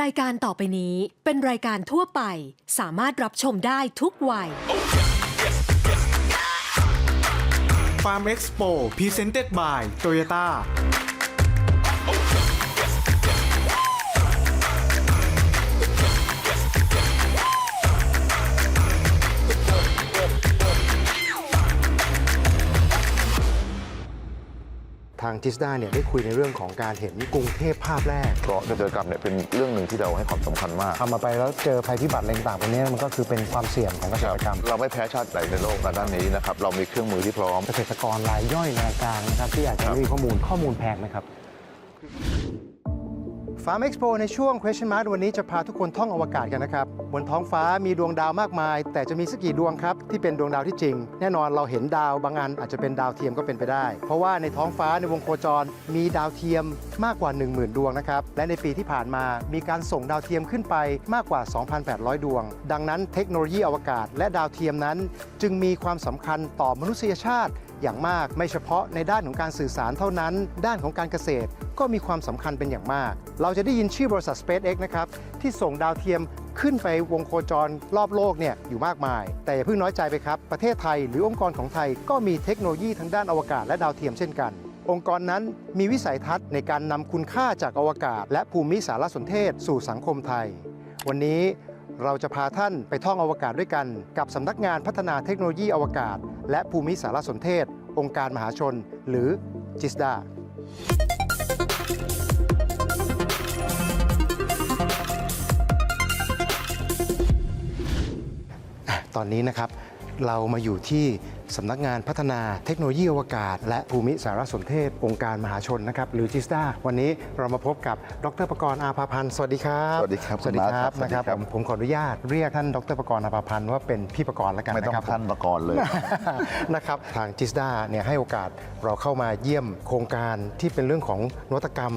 รายการต่อไปนี้เป็นรายการทั่วไป สามารถรับชมได้ทุกวัย Farm Expo Presented by Toyota างจิสดาเนี่ยได้คุยในเรื่องของการเห็นกรุงเทพภาพแรกเพราะเกษตรกรรมเนี่ยเป็นเรื่องหนึ่งที่เราให้ความสำคัญมาก ทำมาไปแล้วเจอภัยพิบัติอะไรต่างๆพวกนี้มันก็คือเป็นความเสี่ยงของเกษตรกรรม เราไม่แพ้ชาติใดในโลกในด้านนี้นะครับ เรามีเครื่องมือที่พร้อม เกษตรกรรายย่อยรายกลางนะครับที่อาจจะไม่มีข้อมูลข้อมูลแพงไหมครับ Farm Expo ในช่วง Question Mark วันนี้จะพาทุกคนท่องอวกาศกันนะครับ บนท้องฟ้ามีดวงดาวมากมาย แต่จะมีสักกี่ดวงครับ ที่เป็นดวงดาวที่จริง แน่นอนเราเห็นดาวบางอันอาจจะเป็นดาวเทียมก็เป็นไปได้ เพราะว่าในท้องฟ้าในวงโคจร มีดาวเทียมมากกว่า 10,000 ดวงนะครับ และในปีที่ผ่านมามีการส่งดาวเทียมขึ้นไปมากกว่า 2,800 ดวง ดังนั้นเทคโนโลยีอวกาศและดาวเทียมนั้น จึงมีความสำคัญต่อมนุษยชาติ อย่างมาก ไม่เฉพาะในด้านของการสื่อสารเท่านั้น ด้านของการเกษตรก็มีความสำคัญเป็นอย่างมาก เราจะได้ยินชื่อบริษัท SpaceX นะครับที่ส่งดาวเทียมขึ้นไปวงโคจรรอบโลกเนี่ยอยู่มากมาย แต่อย่าเพิ่งน้อยใจไปครับ ประเทศไทยหรือองค์กรของไทยก็มีเทคโนโลยีทางด้านอวกาศและดาวเทียมเช่นกัน องค์กรนั้นมีวิสัยทัศน์ในการนำคุณค่าจากอวกาศ และภูมิสารสนเทศสู่สังคมไทย วันนี้ เราจะพาท่านไปท่องอวกาศด้วยกัน กับสำนักงานพัฒนาเทคโนโลยีอวกาศ และภูมิสารสนเทศ องค์การมหาชน หรือจิสดาตอนนี้นะครับเรามาอยู่ที่ สำนักงานพัฒนาเทคโนโลยีอวกาศ และภูมิสารสนเทศ องค์การมหาชนนะครับหรือจิสดาวันนี้เรามาพบกับดรประกรณ์อาภาพันธ์สวัสดีครับสวัสดีครับสวัสดีคุณคมาร์รัคบครับนะครับสวัสดีครับผมผมขออนุญาตเรียกท่านดรประกรณ์อาภาพันธ์ว่าเป็นพี่ประกรณ์แล้วกันไม่ต้องนะครับท่านมาก่อนเลยนะครับทางจิสดาเนี่ยให้โอกาสเราเข้ามาเยี่ยมโครงการที่เป็นเรื่องของนวัตกรรม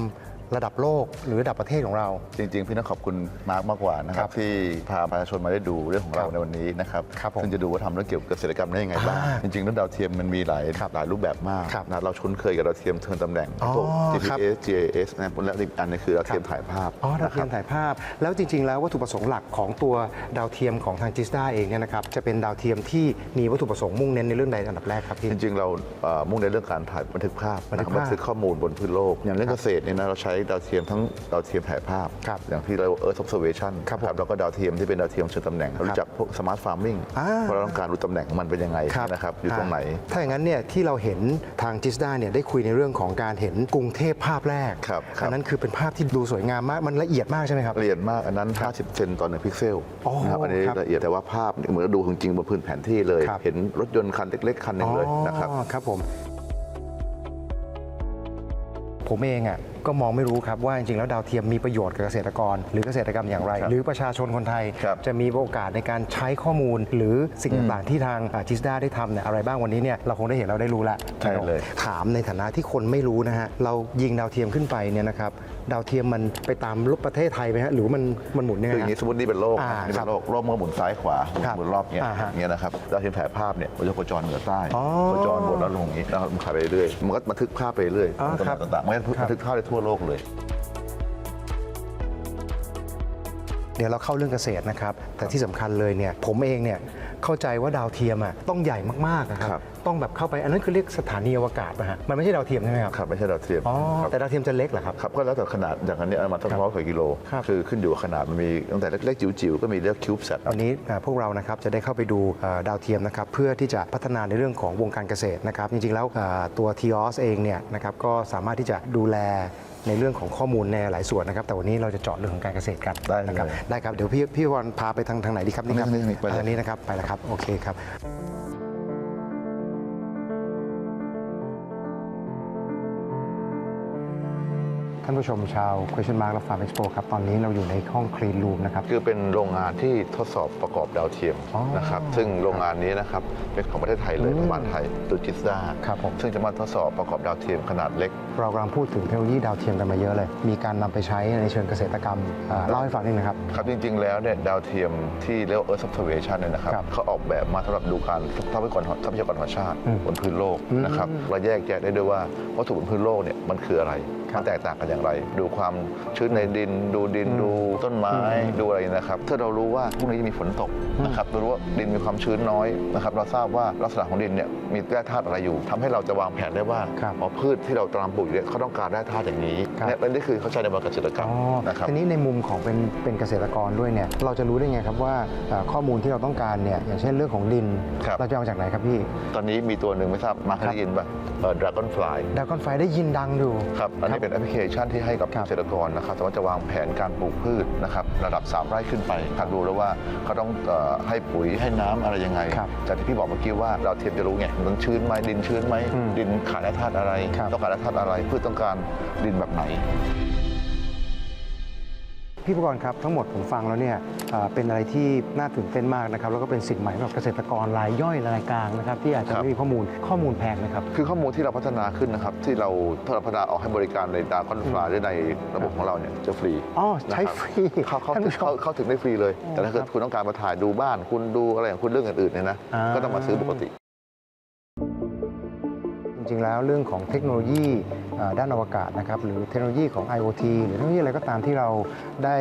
ระดับโลกหรือระดับประเทศของเรา จริง ๆ พี่ต้องขอบคุณมาร์กมากกว่านะคครัรับบที่พาประชาชนมาได้ดูเรื่องของเราครับในวันนี้นะครับครับผมซึ่งจะดูว่าทำเรื่องเกี่ยวกับเกษตรกรรมได้ยังไงบ้างอ่าจริงๆเรื่องดาวเทียมมันมีหลายครับหลายรูปแบบมากครับนะเราคุ้นเคยกับดาวเทียมเทินตำแหน่งอ๋อพวกครับ GPS GIS นะและอีกอันนึงคือดาวเทียมถ่ายภาพอ๋อดาวเทียมนะครับถ่ายภาพ แล้วจริง ๆ แล้ววัตถุประสงค์หลักของตัวดาวเทียมของทางจิสดาเองเนี่ยนะครับจะเป็นดาวเทียมที่มีวัตถุประสงค์มุ่งเน้นในเรื่องใดอันดับแรกครับพี่จริงๆเราเอ่อมุ่งในเรื่องการถ่ายบันทึกภาพบันทึกนะครับภาพบันทึกข้อมูลบนพื้นโลกอย่างเรื่องเกษตรเนี่ยนะเราใช้ดาวเทียมทั้งดาวเทียมถ่ายภาพครับอย่างที่เรา Earth Observation ครับผมแล้วก็ดาวเทียมที่เป็นดาวเทียมเชิงตำแหน่งเรารู้จักพวก Smart Farming อ่า เพราะเราต้องการรู้ตำแหน่งของมันเป็นยังไงนะครับอยู่ตรงไหน ถ้าอย่างนั้นเนี่ยที่เราเห็นทางจิสดาเนี่ยได้คุยในเรื่องของการเห็นกรุงเทพภาพแรกครับครับ อันนั้นคือเป็นภาพที่ดูสวยงามมากมันละเอียดมากใช่ไหมครับ ละเอียดมากอันนั้น 50 เซนต่อหนึ่งพิกเซลอ๋อนะครับอันนี้ครับละเอียดแต่ว่าภาพเหมือนเราดูจริงๆบนพื้นแผนที่เลย ครับ เห็นรถยนต์คันเล็กๆคันหนึ่งเลยนะครับ อ๋อครับผม ผมเองอะ ก็มองไม่รู้ครับว่าจริงๆแล้วดาวเทียมมีประโยชน์กับเกษตรกร หรือเกษตรกรรมอย่างไรครับหรือประชาชนคนไทย ครับจะมีโอกาสในการใช้ข้อมูล หรือสิ่งต่างๆที่ทางจิสดาได้ทำเนี่ยอะไรบ้างวันนี้เนี่ยเราคงได้เห็นเราได้รู้แล้วใช่เลย ถามในฐานะที่คนไม่รู้นะฮะเรายิงดาวเทียมขึ้นไปเนี่ยนะครับดาวเทียมมันไปตามรูปประเทศไทยไหมฮะหรือว่ามันมันหมุนยังคือไงอย่างนี้ฮะ สมมตินี่เป็นโลกอ่านี่ครัเป็บนโลกโลกมันก็หมุนซ้ายขวาครับหมุนรอบเงี้ยอ่าฮะอย่างเงี้ยนะครับดาวเทียมถ่ายภาพเนี่ยมันจะโคจรเหนือใต้อ๋อโคจรบนแล้วลงอย่างงี้แล้วมันขับไปเรื่อยมันก็บันทึกภาพไปเรื่อยอ๋อตำแหครัน่บงต่างๆมันก็ครับบันทึกภาพได้ทั่วโลกเลย เดี๋ยวเราเข้าเรื่องเกษตรนะครับ แต่ที่สำคัญเลยเนี่ยผมเองเนี่ยเข้าใจว่าดาวเทียมอะต้องใหญ่มากๆนะคครัรับบต้องแบบเข้าไปอันนั้นคือเรียกสถานีอวกาศนะฮะมันไม่ใช่ดาวเทียมใช่ไหมครับครับไม่ใช่ดาวเทียมอ๋อครับแต่ดาวเทียมจะเล็กเหรอครับครับก็แล้วแต่ขนาดอย่างนั้นเนี่ยประมาณตั้งร้อยกว่ากิโลครับคือขึ้นอยู่กับขนาดมันมีตั้งแต่เล็กๆจิ๋วๆก็มีเรียกคิวบ์แซดวันนี้อ่าพวกเรานะครับจะได้เข้าไปดูเอ่อดาวเทียมนะครับเพื่อที่จะพัฒนาในเรื่องของวงการเกษตรนะครับจริงๆแล้วอ่าตัว t ีออสเองเนี่ยนะครับก็สามารถที่จะดูแล ในเรื่องของข้อมูลในหลายส่วนนะครับ แต่วันนี้เราจะเจาะเรื่องของการเกษตรกันได้เลย นะครับได้ครับเดี๋ยวพี่พี่วันพาไปทางทางไหนดีครับนี่ครับนี่นี่ไปเลยทางนี้นะครับไปแล้วครับโอเคครับานผู้ชมชาว Question Mark และ Farm Expo ครับ ตอนนี้เราอยู่ในห้อง Clean Room นะครับ คือเป็นโรงงานที่ทดสอบประกอบดาวเทียมอ๋อนะครับซึ่งโรงงานนี้นะครับเป็นของประเทศไทยเลยอืมรัฐบาลไทยตูจิสดาครับผม ซึ่งจะมาทดสอบประกอบดาวเทียมขนาดเล็ก เรากำลังพูดถึงเทคโนโลยีดาวเทียมกันมาเยอะเลย มีการนำไปใช้ในเชิงเกษตรกรรมอ่าเล่าให้ฟังนิดนึงครับ ครับจริง ๆ แล้วเนี่ยดาวเทียมที่เรียกว่า Earth Observation เนี่ยนะครับครับเขาออกแบบมาสำหรับดูการทรัพยากรทรัพยากรธรรมชาติอืมบนพื้นโลกอืมนะครับเราแยกแยะได้ด้วยว่าวัตถุบนพื้นโลกเนี่ยมันคืออะไรครับ มันแตกต่างกันอย่างไร ดูความชื้นในดิน ดูดินอืมดูต้นไม้อืมดูอะไรนะครับถ้าเรารู้ว่าพรุ่งนี้จะมีฝนตกนะครับเรารู้ว่าดินมีความชื้นน้อยนะครับเราทราบว่าลักษณะของดินเนี่ยมีแร่ธาตุอะไรอยู่ทำให้เราจะวางแผนได้ว่าครับอ๋อพืชที่เรากำลังปลูกอยู่เนี่ยเขาต้องการแร่ธาตุอย่างนี้ครับและนั่นคือเขาใช้ในบางเกษตรกรรมอ๋อนะครับทีนี้ในมุมของเป็นเป็นเกษตรกรด้วยเนี่ยเราจะรู้ได้ไงครับว่าเอ่อข้อมูลที่เราต้องการเนี่ยอย่างเช่นเรื่องของดินครับเราจะเอาจากไหนครับพี่ ตอนนี้มีตัวหนึ่งไม่ทราบมาเคยได้ยินป่ะเอ่อ Dragonfly ดากอนไฟได้ยินดังอยู่ครับอันนี้เป็นแอปพลิเคชันที่ให้กับครับเกษตรกรนะครับสามารถจะวางแผนการปลูกพืชนะครับระดับ 3 ไร่ขึ้นไปครับดูแล้วว่าเขาต้องเอ่อให้ปุ๋ยให้น้ำอะไรยังไงครับจากที่พี่บอกเมื่อกี้ว่าเราเทียมจะรู้ไงมันชื้นไหมดินชื้นไหมอืมดินขาดแร่ธาตุอะไรครับต้องการแร่ธาตุอะไรพืชต้องการดินแบบไหน พี่ประกรณ์ครับทั้งหมดผมฟังแล้วเนี่ยเอ่อเป็นอะไรที่น่าตื่นเต้นมากนะครับแล้วก็เป็นสิ่งใหม่สำหรับเกษตรกรรายย่อยรายกลางนะครับที่อาจจะครับไม่มีข้อมูลข้อมูลแพงนะครับคือข้อมูลที่เราพัฒนาขึ้นนะครับที่เราถ้าเราพัฒนาออกให้บริการในดาวคอนฟลาหรือในระบบของเราเนี่ยจะฟรีอ๋อใช้นะครับฟรีเข้าเข้าท่านถึงผู้ชเข้ามเข้าถึงได้ฟรีเลยอ๋อแต่ถ้าเกิดครับคุณต้องการมาถ่ายดูบ้าน คุณดูอะไรของคุณเรื่องอื่นๆเนี่ยนะอ่าก็ต้องมาซื้อปกติ จริงๆแล้วเรื่องของเทคโนโลยีเอ่อ ด้านอวกาศนะครับหรือเทคโนโลยีของ IoT หรือเทคโนโลยีอะไรก็ตามที่เราได้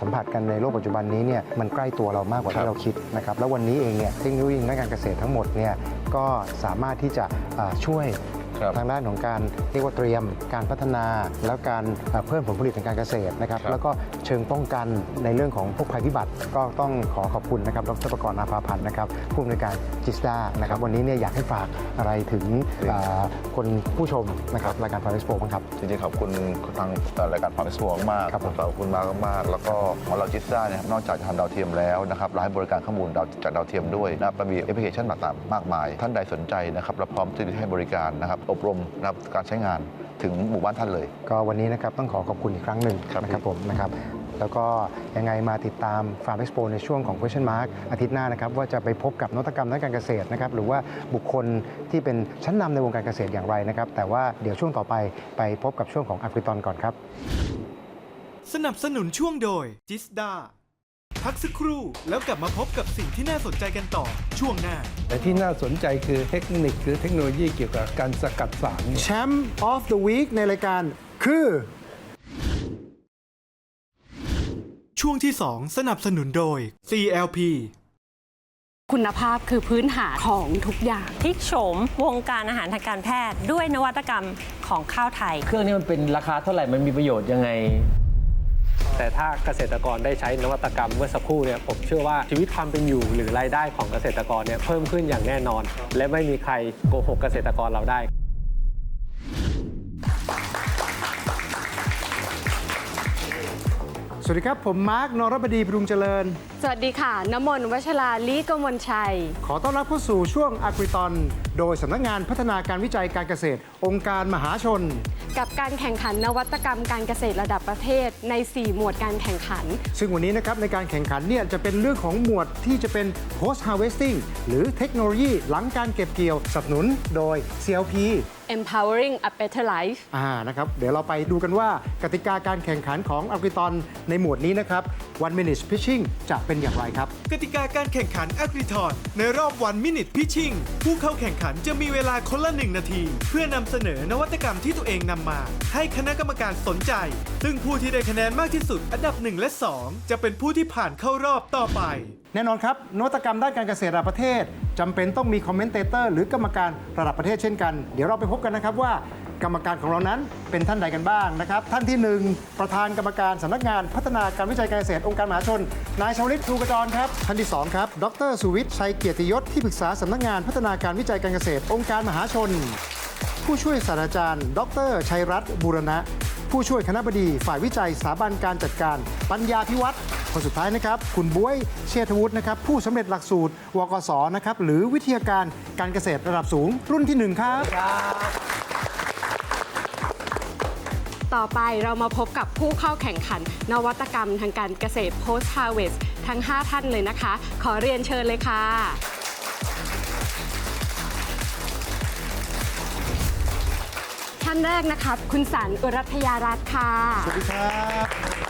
สัมผัสกันในโลกปัจจุบันนี้เนี่ยมันใกล้ตัวเรามากกว่าที่เราคิดนะครับแล้ววันนี้เองเนี่ยเทคโนโลยีด้านการเกษตรทั้งหมดเนี่ยก็สามารถที่จะช่วย ทางด้านของการเรียกว่าเตรียม การพัฒนา แล้วการเอ่อเพิ่มผลผลิตทางการเกษตรนะครับครับแล้วก็เชิงป้องกันในเรื่องของพวกภัยพิบัติ ก็ต้องขอขอบคุณนะครับดรประกรณ์อาภาพันธ์นะครับผู้อำนวยการจิสดานะครับวันนี้เนี่ยอยากให้ฝากอะไรถึงเอ่อคนผู้ชมนะครับรายการฟาร์ม e โ p บ้างครับจริงๆขอบคุณทางเอ่อรายการฟาร์มเอ็กซ์โปมากครับผมขอบคุณมากมากๆแล้วก็ของเราจิสซ่าเนี่ยนอกจากจะทำดาวเทียมแล้วนะครับเราให้บริการข้อมูลดาวจากดาวเทียมด้วยนะครับเรามีแอปพลิเคชันต่างๆมากมาย ท่านใดสนใจนะครับเราพร้อมที่จะให้บริการนะครับอบรมนะครับการใช้งานถึงหมู่บ้านท่านเลย ก็วันนี้นะครับต้องขอขอบคุณอีกครั้งหนึ่งครับนะครับผมนะครับแล้วก็ยังไงมาติดตาม Farm Expo ในช่วงของ Question Mark อาทิตย์หน้านะครับ ว่าจะไปพบกับนวัตกรรมด้านการเกษตรนะครับ หรือว่าบุคคลที่เป็นชั้นนำในวงการเกษตรอย่างไรนะครับ แต่ว่าเดี๋ยวช่วงต่อไปไปพบกับช่วงของอัฟริตอนก่อนครับ สนับสนุนช่วงโดยจิสดา พักสักครู่แล้วกลับมาพบกับสิ่งที่น่าสนใจกันต่อช่วงหน้า แต่ที่น่าสนใจคือเทคนิคหรือเทคโนโลยีเกี่ยวกับการสกัดสารเนี่ยแชมป์ of the week ในรายการคือ ช่วงที่ 2 สนับสนุนโดย CLP คุณภาพคือพื้นฐานของทุกอย่าง พลิกโฉมวงการอาหารทางการแพทย์ด้วยนวัตกรรมของข้าวไทย เครื่องนี้มันเป็นราคาเท่าไหร่มันมีประโยชน์ยังไง แต่ถ้าเกษตรกรได้ใช้นวัตกรรมเมื่อสักครู่เนี่ยผมเชื่อว่าชีวิตความเป็นอยู่หรือรายได้ของเกษตรกรเนี่ยเพิ่มขึ้นอย่างแน่นอน และไม่มีใครโกหกเกษตรกรเราได้ สวัสดีครับ ผมมาร์คนรบดีพรุงเจริญ สวัสดีค่ะ น้ำมนต์วัชราลีกมลชัย ขอต้อนรับเข้าสู่ช่วงอักริตอนโดยสำนักงานพัฒนาการวิจัยการเกษตร องค์การมหาชน กับการแข่งขันนวัตกรรมการเกษตรระดับประเทศใน 4 หมวดการแข่งขัน ซึ่งวันนี้นะครับในการแข่งขันเนี่ยจะเป็นเรื่องของหมวดที่จะเป็น post harvesting หรือเทคโนโลยีหลังการเก็บเกี่ยวสนับสนุนโดย CLP empowering a better life อ่านะครับเดี๋ยวเราไปดูกันว่ากติกาการแข่งขันของอักริตอนในหมวดนี้นะครับ one minute pitching จะเป็นอย่างไรครับ กติกาการแข่งขันอักริทอนในรอบวันมินิ t พิชิ่งผู้เข้าแข่งขันจะมีเวลาคนละ1นาที เพื่อนำเสนอนวัตกรรมที่ตัวเองนำมา ให้คณะกรรมการสนใจ ซึ่งผู้ที่ได้คะแนนมากที่สุดอันดับ 1 และ 2 จะเป็นผู้ที่ผ่านเข้ารอบต่อไปแน่นอนครับนวัตกรรมด้านการเกษตรระดับประเทศจำเป็นต้องมีคอมเมนเตอร์หรือกรรมการระดับประเทศเช่นกัน เดี๋ยวเราไปพบกันนะครับว่ากรรมการของเรานั้นเป็นท่านใดกันบ้างนะครับ ท่านที่หนึ่งประธานกรรมการสำนักงานพัฒนาการวิจัยการเกษตรองค์การมหาชน นายชวลิตทูกระจรครับ ท่านที่สองครับ ดรสุวิทย์ชัยเกียรติยศที่ปรึกษาสำนักงานพัฒนาการวิจัยการเกษตรองค์การมหาชน ผู้ช่วยศาสตราจารย์ ดรชัยรัตน์บูรณะ ผู้ช่วยคณะบดีฝ่ายวิจัยสถาบันการจัดการ ปัญญาพิวัตร คนสุดท้ายนะครับ คุณบวยเชษฐวุฒินะครับผู้สำเร็จหลักสูตรวกศนะครับหรือวิทยาการการเกษตรระดับสูง รุ่นที่หนึ่งครับ ต่อไปเรามาพบกับผู้เข้าแข่งขัน นวัตกรรมทางการเกษตร post harvest ทั้ง 5 ท่านเลยนะคะ ขอเรียนเชิญเลยค่ะ ท่านแรกนะคะ คุณสันอุรัตยารัตน์ค่ะ สวัสดีครับ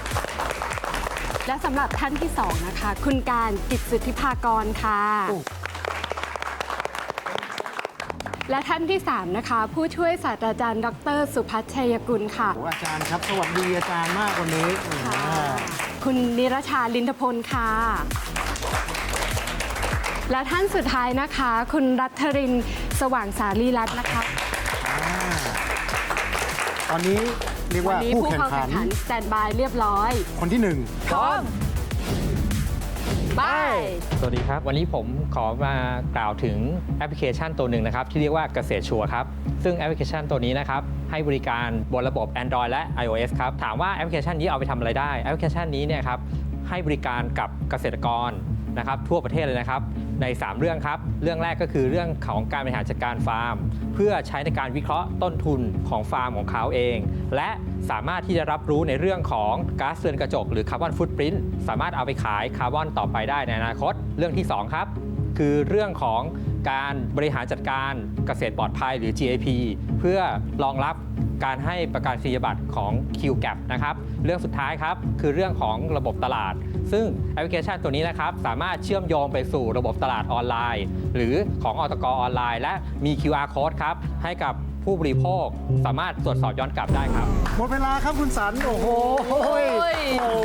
และสำหรับท่านที่สองนะคะ คุณการกิตสุทธิภากรค่ะ และท่านที่3นะคะ ผู้ช่วยศาสตราจารย์ ดร สุพัชชัยกุลค่ะ โอ้อาจารย์ครับ สวัสดีอาจารย์มากวันนี้ค่ะอ่าคุณนิรชาลินทพลค่ะ และท่านสุดท้ายนะคะ คุณรัฐรินทร์สว่างสารีรัตน์นะคะตอนนี้ เรียกวัว่านี้ผู้ผู้แข่งเข้าขัแข่น งขันสแตนบายเรียบร้อยคนที่หนึ่ง พร้อมไป สวัสดีครับ วันนี้ผมขอมากล่าวถึงแอปพลิเคชันตัวหนึ่งนะครับ ที่เรียกว่าเกษตรชัวร์ครับ ซึ่งแอปพลิเคชันตัวนี้นะครับ ให้บริการบนระบบ Android และ iOS ครับ ถามว่าแอปพลิเคชันนี้เอาไปทำอะไรได้ แอปพลิเคชันนี้เนี่ยครับให้บริการกับเกษตรกรนะครับทั่วประเทศเลยนะครับ ใน 3 เรื่องครับ เรื่องแรกก็คือเรื่องของการบริหารจัดการฟาร์ม เพื่อใช้ในการวิเคราะห์ต้นทุนของฟาร์มของเขาเอง และสามารถที่จะรับรู้ในเรื่องของก๊าซเรือนกระจกหรือคาร์บอนฟุตปรินต์สามารถเอาไปขายคาร์บอนต่อไปได้ในอนาคต เรื่องที่ 2 ครับ คือเรื่องของการบริหารจัดการเกษตรปลอดภัยหรือ GAP เพื่อรองรับ การให้ประกันนียบัตรของ QGAP นะครับ เรื่องสุดท้ายครับคือเรื่องของระบบตลาด ซึ่งแอปพลิเคชันตัวนี้นะครับสามารถเชื่อมโยงไปสู่ระบบตลาดออนไลน์ หรือของอตกออนไลน์ และมี QR code ครับให้กับผู้บริโภคสามารถตรวจสอบย้อนกลับได้ครับ หมดเวลาครับคุณสัน โอ้โห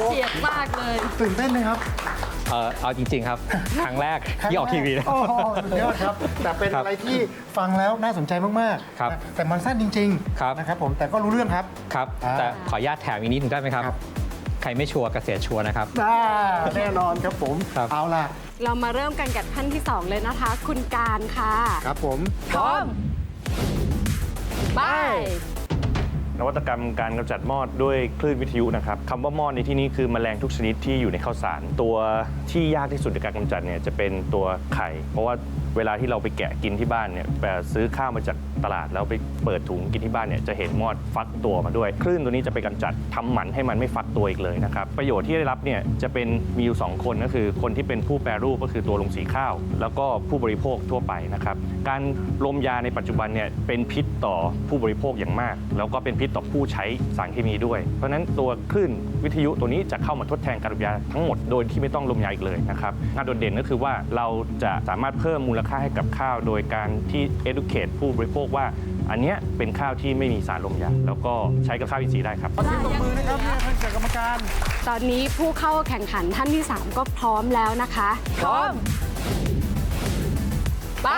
เฉียดมากเลย ตื่นเต้นไหมครับ เออเอาจริง ๆ ครับ ครั้งแรกที่ออกทีวีนะโอ้โหสุดยอดครับ แต่เป็นครับอะไรที่ฟังแล้วน่าสนใจมากครับนะแต่มันสั้นจริงครับ ๆนะครับผมแต่ก็รู้เรื่องครับ ครับ อ่าแต่ขออนุญาตแถมอีกนิดนึงได้ไหมครับ ครับ ใครไม่ชัวร์เกษตรชัวร์นะครับ อ่าแน่นอนครับผมครับ เอาล่ะเรามาเริ่มกันกับท่านที่ 2 เลยนะคะ คุณการค่ะครับผม พร้อม ไป นวัตกรรมการกำจัดมอดด้วยคลื่นวิทยุนะครับคำว่ามอดในที่นี้คือแมลงทุกชนิดที่อยู่ในข้าวสาร ตัวที่ยากที่สุดในการกำจัดเนี่ยจะเป็นตัวไข่ เพราะว่าเวลาที่เราไปแกะกินที่บ้านเนี่ยไปซื้อข้าวมาจากตลาดแล้วไปเปิดถุงกินที่บ้านเนี่ยจะเห็นมอดฟักตัวมาด้วย คลื่นตัวนี้จะไปกำจัดทำหมันให้มันไม่ฟักตัวอีกเลยนะครับ ประโยชน์ที่ได้รับเนี่ยจะเป็นมีอยู่สองคนก็คือ คนที่เป็นผู้แปรรูปก็คือตัวลงสีข้าว แล้วก็ผู้บริโภคทั่วไปนะครับ การลมยาในปัจจุบันเนี่ยเป็นพิษต่อผู้บริโภคอย่างมาก แล้วก็เป็นพิษต่อผู้ใช้สารเคมีด้วย เพราะฉะนั้นตัวคลื่นวิทยุตัวนี้จะเข้ามาทดแทนการลมยาทั้งหมดโดยที่ไม่ต้องลมยาอีกเลยนะครับงานโดดเด่นก็คือว่าเราจะสามารถเพิ่มมูลค่าให้กับข้าว โดยการที่ educate ผู้บริโภคว่า อันเนี้ยเป็นข้าวที่ไม่มีสารลมยาแล้วก็ใช้กับข้าวอินทรีย์ได้ครับ ขอเสียงปรบมือนะครับเนี่ยท่านคณะกรรมการ ตอนนี้ผู้เข้าแข่งขันท่านที่ 3 ก็พร้อมแล้วนะคะพร้อม ไป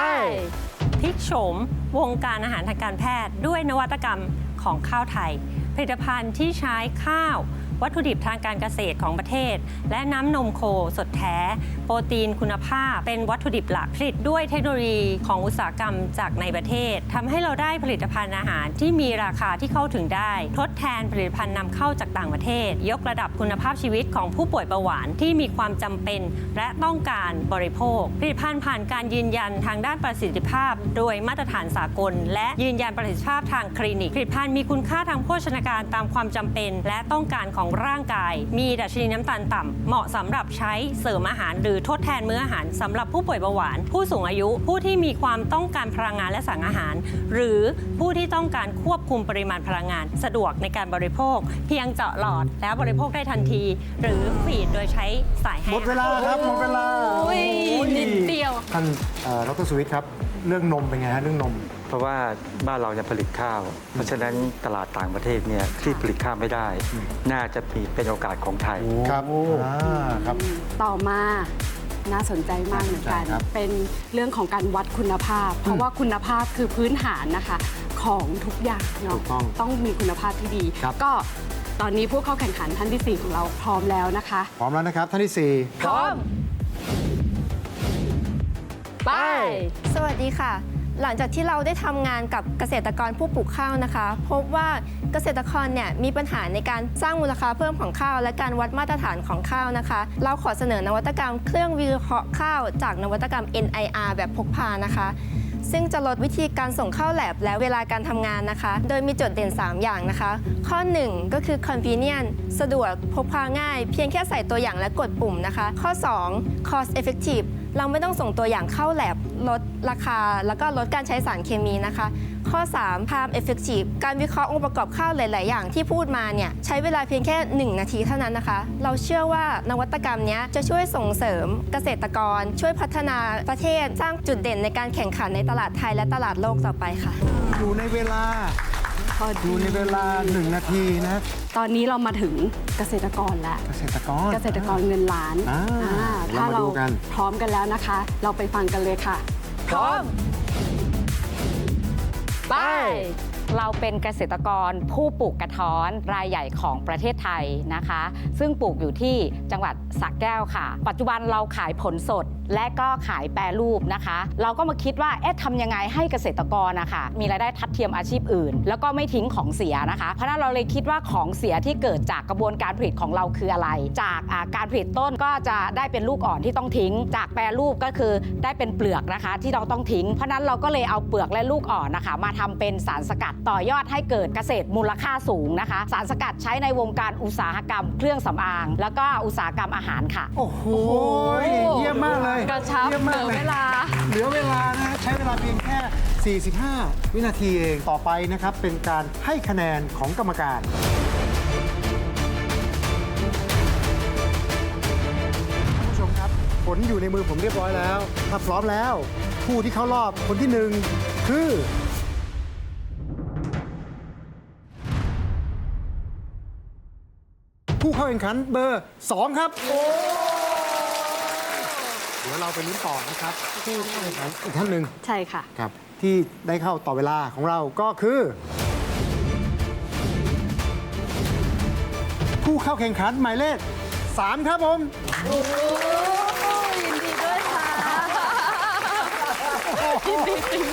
พลิกโฉมวงการอาหารทางการแพทย์ด้วยนวัตกรรม ของข้าวไทย ผลิตภัณฑ์ที่ใช้ข้าว วัตถุดิบทางการเกษตรของประเทศ และน้ำนมโคสดแท้ โปรตีนคุณภาพ เป็นวัตถุดิบหลักผลิตด้วยเทคโนโลยีของอุตสาหกรรมจากในประเทศทำให้เราได้ผลิตภัณฑ์อาหารที่มีราคาที่เข้าถึงได้ ทดแทนผลิตภัณฑ์นำเข้าจากต่างประเทศ ยกระดับคุณภาพชีวิตของผู้ป่วยเบาหวานที่มีความจำเป็น และต้องการบริโภค ผลิตภัณฑ์ผ่านการยืนยันทางด้านประสิทธิภาพ โดยมาตรฐานสากล และยืนยันประสิทธิภาพทางคลินิกผลิตภัณฑ์มีคุณค่าทางโภชนาการตามความจำเป็น และต้องการของร่างกาย มีดัชนีน้ำตาลต่ำเหมาะสำหรับใช้เสริมอาหารหรือทดแทนมื้ออาหารสำหรับผู้ป่วยเบาหวาน ผู้สูงอายุผู้ที่มีความต้องการพลังงานและสารอาหาร หรือผู้ที่ต้องการควบคุมปริมาณพลังงาน สะดวกในการบริโภค เพียงเจาะหลอดแล้วบริโภคได้ทันที หรือฟีดโดยใช้สายให้หมดเวลาครับหมดเวลาโอ้ยนิดเดียวท่านเอ่อดรสุวิทย์ครับ เรื่องนมเป็นไงฮะเรื่องนมเพราะว่าบ้านเราจะผลิตข้าว เพราะฉะนั้นตลาดต่างประเทศเนี่ยที่ผลิตข้าวไม่ได้ น่าจะมีเป็นโอกาสของไทย ครับอ่าครับ ต่อมาน่าสนใจมากเหมือนกัน น่าสนใจครับ เป็นเรื่องของการวัดคุณภาพ เพราะว่าคุณภาพคือพื้นฐานนะคะ ของทุกอย่างเนาะถูกต้องต้องมีคุณภาพที่ดี ครับ ก็ตอนนี้ผู้เข้าแข่งขันท่านที่4ของเราพร้อมแล้วนะคะ พร้อมแล้วนะครับ ท่านที่สี่พร้อม ไป สวัสดีค่ะ หลังจากที่เราได้ทำงานกับเกษตรกรผู้ปลูกข้าวนะคะ พบว่าเกษตรกรเนี่ยมีปัญหาในการสร้างมูลค่าเพิ่มของข้าว และการวัดมาตรฐานของข้าวนะคะ เราขอเสนอนวัตกรรมเครื่องวิเคราะห์ข้าว จากนวัตกรรม NIR แบบพกพานะคะ ซึ่งจะลดวิธีการส่งเข้าแลบและเวลาการทำงานนะคะ โดยมีจุดเด่น 3 อย่างนะคะ ข้อ 1 ก็คือ convenient สะดวกพกพาง่าย เพียงแค่ใส่ตัวอย่างและกดปุ่มนะคะ ข้อ 2 cost effective เราไม่ต้องส่งตัวอย่างเข้าแลบลดราคา แล้วก็ลดการใช้สารเคมีนะคะ ข้อข้อ 3 Palm Effective การวิเคราะห์องค์ประกอบข้าวหลาย ๆ อย่างที่พูดมาเนี่ยใช้เวลาเพียงแค่ 1 นาทีเท่านั้นนะคะ เราเชื่อว่านวัตกรรมเนี้ยจะช่วยส่งเสริมเกษตรกร ช่วยพัฒนาประเทศสร้างจุดเด่นในการแข่งขันในตลาดไทยและตลาดโลกต่อไปค่ะ อยู่ในเวลาพออดียู่ในเวลา 1 นาทีนะ ตอนนี้เรามาถึงเกษตรกรแล้ว เกษตรกร เกษตรกรเงินล้านอ่าอ่าเราถ้ามาเราดูกันพร้อมกันแล้วนะคะ เราไปฟังกันเลยค่ะ พร้อม ไป เราเป็นเกษตรกรผู้ปลูกกระท้อนรายใหญ่ของประเทศไทยนะคะ ซึ่งปลูกอยู่ที่จังหวัดสระแก้วค่ะ ปัจจุบันเราขายผลสดและก็ขายแปรรูปนะคะ เราก็มาคิดว่าเอ๊ะทำยังไงให้เกษตรกรนะคะมีรายได้ทัดเทียมอาชีพอื่น แล้วก็ไม่ทิ้งของเสียนะคะ เพราะฉะนั้นเราเลยคิดว่าของเสียที่เกิดจากกระบวนการผลิตของเราคืออะไร จากอ่าการผลิตต้นก็จะได้เป็นลูกอ่อนที่ต้องทิ้ง จากแปรรูปก็คือได้เป็นเปลือกนะคะที่เราต้องทิ้ง เพราะฉะนั้นเราก็เลยเอาเปลือกและลูกอ่อนนะคะ มาทำเป็นสารสกัดต่อยอดให้เกิดเกษตรมูลค่าสูงนะคะ สารสกัดใช้ในวงการอุตสาหกรรมเครื่องสำอาง แล้วก็อุตสาหกรรมอาหารค่ะ โอ้โหเยี่ยมมากเลยกระชับยี่ยมมากเหลือเวลา เหลือเวลานะฮะใช้เวลาเพียงแค่ 45 วินาทีเองต่อไปนะครับ เป็นการให้คะแนนของกรรมการ ท่านผู้ชมครับผลอยู่ในมือผมเรียบร้อยแล้ว ถ้าพร้อมแล้ว ผู้ที่เข้ารอบคนที่หนึ่งคือ ผู้เข้าแข่งขันเบอร์ 2 ครับเดี๋ยวเราไปลุ้นต่อนะครับผู้เข้าแข่งขันอีกท่านหนึ่งใช่ค่ะ ครับ ที่ได้เข้าต่อเวลาของเราก็คือ ผู้เข้าแข่งขันหมายเลข 3 ครับผมยินดีด้วยค่ะยินดีจริง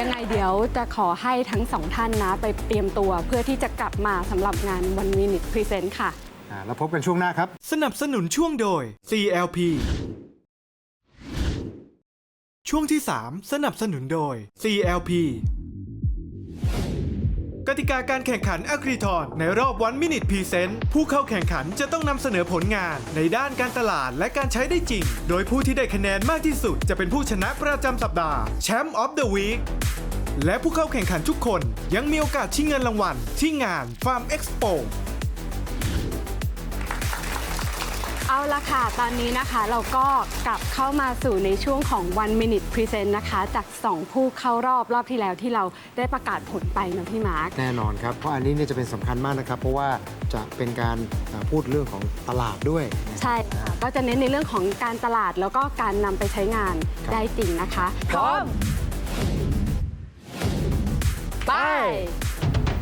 ยังไงเดี๋ยวจะขอให้ทั้งสองท่านนะ ไปเตรียมตัวเพื่อที่จะกลับมาสำหรับงาน One Minute Present ค่ะ อ่าแล้วพบกันช่วงหน้าครับ สนับสนุนช่วงโดย CLP ช่วงที่ 3 สนับสนุนโดย CLP กติกาการแข่งขันอะคริทอนในรอบวันมินิ p พ e เซนต์ผู้เข้าแข่งขันจะต้องนำเสนอผลงานในด้านการตลาดและการใช้ได้จริง โดยผู้ที่ได้คะแนนมากที่สุด จะเป็นผู้ชนะประจำสัปดาห์แชมป์ออฟเดอะวีคและผู้เข้าแข่งขันทุกคนยังมีโอกาสชิงเงินรางวัลที่งาน Farm Expo เอาละค่ะ ตอนนี้นะคะเราก็กลับเข้ามาสู่ในช่วงของ One Minute Present นะคะ จาก 2 ผู้เข้ารอบรอบที่แล้วที่เราได้ประกาศผลไปนะพี่มาร์ค แน่นอนครับ เพราะอันนี้เนี่ยจะเป็นสำคัญมากนะครับ เพราะว่าจะเป็นการอ่าพูดเรื่องของตลาดด้วยใช่ค่ะก็จะเน้นในเรื่องของการตลาดแล้วก็การนำไปใช้งานครับ ได้จริงนะคะพร้อม ไป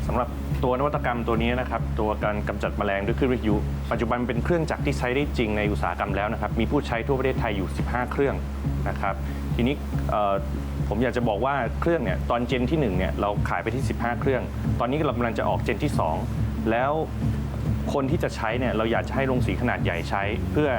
สำหรับ ตัวนวัตกรรมตัวนี้นะครับตัวการกำจัดแมลงด้วยคลื่นวิทยุ ปัจจุบันเป็นเครื่องจักรที่ใช้ได้จริงในอุตสาหกรรมแล้วนะครับมีผู้ใช้ทั่วประเทศไทยอยู่ 15 เครื่องนะครับทีนี้เอ่อผมอยากจะบอกว่าเครื่องเนี่ยตอนเจนที่1เนี่ยเราขายไปที่ 15 เครื่อง ตอนนี้เรากำลังจะออกเจนที่ 2 แล้วคนที่จะใช้เนี่ยเราอยากจะให้โรงสีขนาดใหญ่ใช้ เพื่อ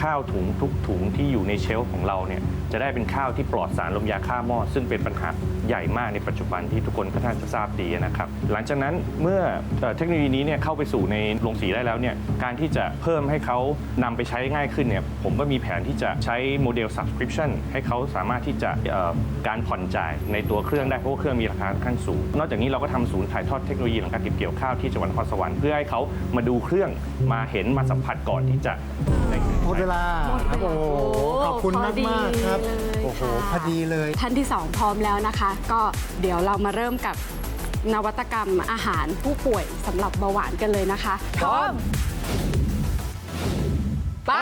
ข้าวถุงทุกถุงที่อยู่ในเชลฟ์ของเราเนี่ย จะได้เป็นข้าวที่ปลอดสารลมยาฆ่าหม้อซึ่งเป็นปัญหาใหญ่มากในปัจจุบันที่ทุกคนก็น่าจะทราบดีนะครับ หลังจากนั้นเมื่อเอ่อเทคโนโลยีนี้เนี่ยเข้าไปสู่ในโรงสีได้แล้วเนี่ยการที่จะเพิ่มให้เขานำไปใช้ง่ายขึ้นเนี่ยผมก็มีแผนที่จะใช้โมเดล subscription ให้เขาสามารถที่จะเอ่อการผ่อนจ่ายในตัวเครื่องได้เพราะว่าเครื่องมีราคาค่อนข้างสูง นอกจากนี้เราก็ทำศูนย์ถ่ายทอดเทคโนโลยีหลังการเก็บเกี่ยวข้าวที่จังหวัดนครสวรรค์เพื่อให้เขามาดูเครื่องมาเห็นมาสัมผัสก่อนที่จะได้หมดเวลาครับโอ้โหขอบคุณมากมากๆครับพอดีเลยโอ้โหค่ะพอดีเลย ท่านที่ 2 พร้อมแล้วนะคะ ก็เดี๋ยวเรามาเริ่มกับนวัตกรรมอาหารผู้ป่วยสำหรับเบาหวานกันเลยนะคะ พร้อม ไป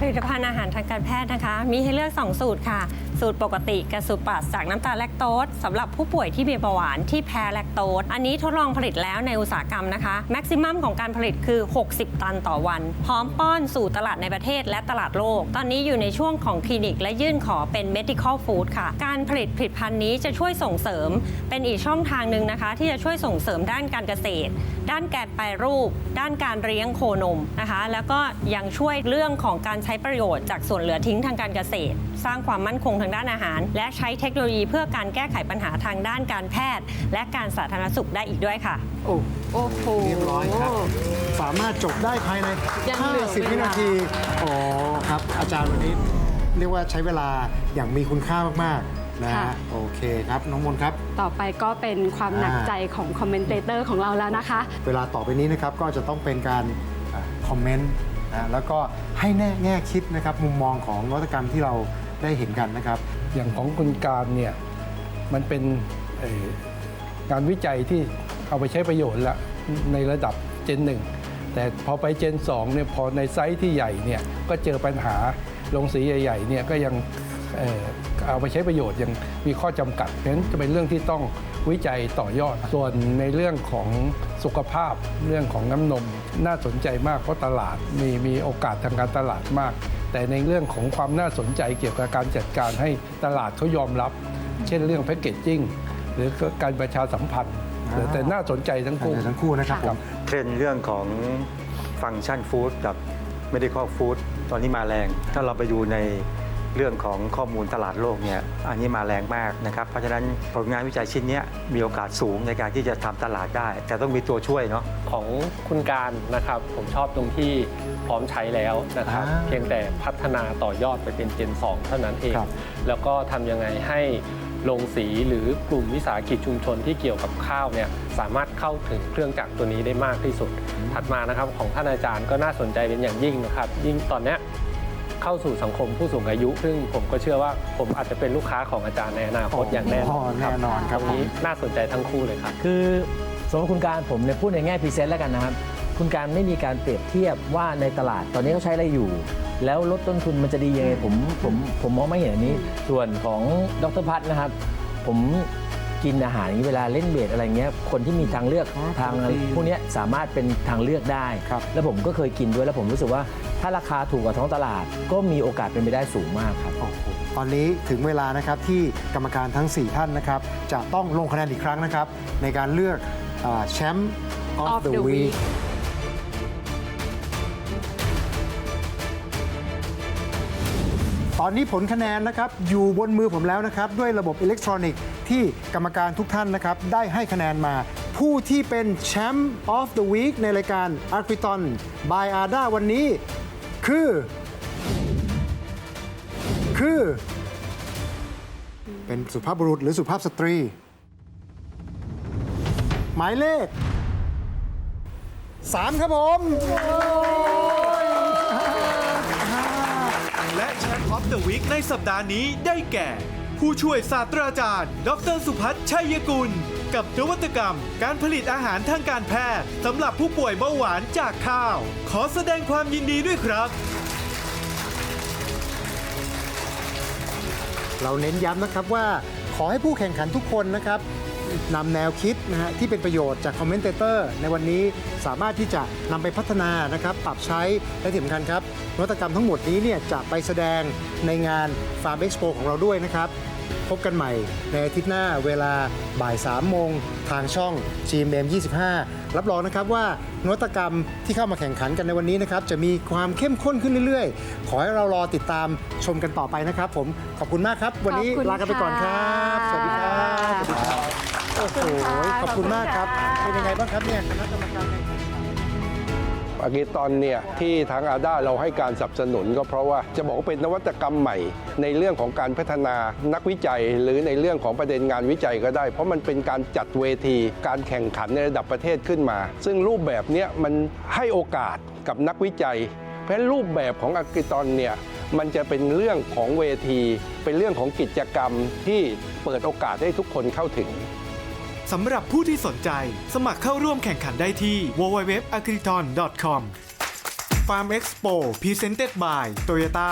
ผลิตภัณฑ์อาหารทางการแพทย์นะคะ มีให้เลือก 2 สูตรค่ะ สูตรปกติกับสูตรปราศจากน้ำตาลแลคโตสสำหรับผู้ป่วยที่มีเบาหวานที่แพ้แลคโตสอันนี้ทดลองผลิตแล้วในอุตสาหกรรมนะคะแม็กซิมัมของการผลิตคือ 60 ตันต่อวัน พร้อมป้อนสู่ตลาดในประเทศและตลาดโลก ตอนนี้อยู่ในช่วงของคลินิก และยื่นขอเป็น medical food ค่ะ การผลิตผลิตภัณฑ์นี้จะช่วยส่งเสริม เป็นอีกช่องทางหนึ่งนะคะ ที่จะช่วยส่งเสริมด้านการเกษตร ด้านการแปรรูป ด้านการเลี้ยงโคนมนะคะ แล้วก็ยังช่วยเรื่องของการใช้ประโยชน์จากส่วนเหลือทิ้งทางการเกษตร สร้างความมั่นคงทางด้านอาหาร และใช้เทคโนโลยีเพื่อการแก้ไขปัญหาทางด้านการแพทย์ และการสาธารณสุขได้อีกด้วยค่ะ โอ้โอ้โห เรียบร้อยครับ สามารถจบได้ภายใน ยังเหลือ50 เวลา วินาที อ๋อครับ อาจารย์วันนี้เรียกว่าใช้เวลาอย่างมีคุณค่ามาก ๆ นะค่ะ ฮะ โอเคครับ น้องมนต์ครับ ต่อไปก็เป็นความหนักอ่าใจของคอมเมนเตเตอร์ของเราแล้วนะคะ เวลาต่อไปนี้นะครับก็จะต้องเป็นการคอมเมนต์ นะแล้วก็ให้แน่แง่คิดนะครับมุมมองของนวัตกรรมที่เราได้เห็นกันนะครับ อย่างของคุณการเนี่ยมันเป็นงานวิจัยที่เอาไปใช้ประโยชน์ละในระดับเจนหนึ่งแต่พอไปเจน2เนี่ยพอในไซส์ที่ใหญ่เนี่ยก็เจอปัญหาลงสีใหญ่ๆเนี่ยก็ยังเอ่อเอาไปใช้ประโยชน์ยังมีข้อจำกัดเพราะฉะนั้นจะเป็นเรื่องที่ต้องวิจัยต่อยอดส่วนในเรื่องของสุขภาพเรื่องของน้ำนม น่าสนใจมากเพราะตลาดมีมีโอกาสทางการตลาดมาก แต่ในเรื่องของความน่าสนใจเกี่ยวกับการจัดการให้ตลาดเขายอมรับ เช่นเรื่องแพ c เกจจิ้งหรือการประชาสัมพันธ์อ่าแต่น่าสนใจทั้งคู่ทั้งคู่นะครับผมเทรนด์เรื่องของฟัง c t ชันฟู้ดกับ medical food ตอนนี้มาแรง ถ้าเราไปดูในเรื่องของข้อมูลตลาดโลกเนี่ยอันนี้มาแรงมากนะครับ เพราะฉะนั้นผลงานวิจัยชิ้นเนี้ยมีโอกาสสูงในการที่จะทำตลาดได้ แต่ต้องมีตัวช่วยเนาะ ของคุณการนะครับ ผมชอบตรงที่พร้อมใช้แล้วนะครับ อ่าเพียงแต่พัฒนาต่อยอดไปเป็นเจน2เท่านั้นเอง ครับ แล้วก็ทำยังไงให้โรงสีหรือกลุ่มวิสาหกิจชุมชนที่เกี่ยวกับข้าวเนี่ยสามารถเข้าถึงเครื่องจักรตัวนี้ได้มากที่สุด ถัดมานะครับของท่านอาจารย์ก็น่าสนใจเป็นอย่างยิ่งนะครับ ยิ่งตอนเนี้ยเข้าสู่สังคมผู้สูงอายุ ซึ่งผมก็เชื่อว่าผมอาจจะเป็นลูกค้าของอาจารย์ในอนาคตอย่างแน่นอนแน่นอนครับตรงนี้น่าสนใจทั้งคู่เลยครับ คือ สำหรับคุณการผมเนี่ยพูดในแง่พรีเซนต์แล้วกันนะครับ คุณการไม่มีการเปรียบเทียบว่าในตลาดตอนนี้เขาใช้อะไรอยู่ แล้วลดต้นทุนมันจะดียังไงผมผมผมมองไม่เห็นอันนี้ ส่วนของดรพัฒนะครับ ผมกินอาหารอย่างนี้เวลาเล่นเบสอะไรเงี้ยคนที่มีทางเลือกอ๋อทางโปรตีนพวกเนี้ยสามารถเป็นทางเลือกได้ครับแล้วผมก็เคยกินด้วยแล้วผมรู้สึกว่าถ้าราคาถูกกว่าท้องตลาด ก็มีโอกาสเป็นไปได้สูงมากครับโอ้โหตอนนี้ถึงเวลานะครับที่กรรมการทั้ง 4 ท่านนะครับจะต้องลงคะแนนอีกครั้งนะครับในการเลือก แชมป์ of Of the the week Week ตอนนี้ผลคะแนนนะครับอยู่บนมือผมแล้วนะครับ ด้วยระบบอิเล็กทรอนิกส์ที่กรรมการทุกท่านนะครับ ได้ให้คะแนนมา ผู้ที่เป็นแชมป์ of the week ในรายการ a r q u i t o n by ARDA วันนี้ คือ คือ เป็นสุภาพบุรุษหรือสุภาพสตรี หมายเลข 3 ครับผม และแชมป์ออฟเดอะวีคในสัปดาห์นี้ได้แก่ ผู้ช่วยศาสตราจารย์ ดรสุพัฒน์ชัยกุล กับนวัตกรรม การผลิตอาหารทางการแพทย์สำหรับผู้ป่วยเบาหวานจากข้าว ขอแสดงความยินดีด้วยครับ เราเน้นย้ำนะครับว่าขอให้ผู้แข่งขันทุกคนนะครับ นำแนวคิดนะฮะที่เป็นประโยชน์จากคอมเมนเตอร์ในวันนี้สามารถที่จะนำไปพัฒนานะครับปรับใช้และที่สำคัญครับนวัตกรรมทั้งหมดนี้เนี่ยจะไปแสดงในงาน Farm Expo ของเราด้วยนะครับ พบกันใหม่ในอาทิตย์หน้าเวลาบ่าย3โมงทางช่อง GMM 25 รับรองนะครับว่านวัตกรรมที่เข้ามาแข่งขันกันในวันนี้นะครับจะมีความเข้มข้นขึ้นเรื่อยๆ ขอให้เรารอติดตามชมกันต่อไปนะครับ ผมขอบคุณมากครับ วันนี้ขอบคุณลากันไปก่อนครับค่ะ สวัสดีครับสวัสดีครับ โอ้โหขอบคุณมากครับเป็นยังไงบ้างครับเนี่ยคณะกรรมการอากิตอนเนี่ยที่ทางอาด้าเราให้การสนับสนุนก็เพราะว่าจะบอกว่าเป็นนวัตกรรมใหม่ ในเรื่องของการพัฒนานักวิจัย หรือในเรื่องของประเด็นงานวิจัยก็ได้ เพราะมันเป็นการจัดเวทีการแข่งขันในระดับประเทศขึ้นมา ซึ่งรูปแบบเนี้ยมันให้โอกาสกับนักวิจัย เพราะฉะนั้นรูปแบบของอากิตอนเนี่ยมันจะเป็นเรื่องของเวที เป็นเรื่องของกิจกรรมที่เปิดโอกาสให้ทุกคนเข้าถึง สำหรับผู้ที่สนใจ สมัครเข้าร่วมแข่งขันได้ที่ www.agriton.com Farm Expo Presented by Toyota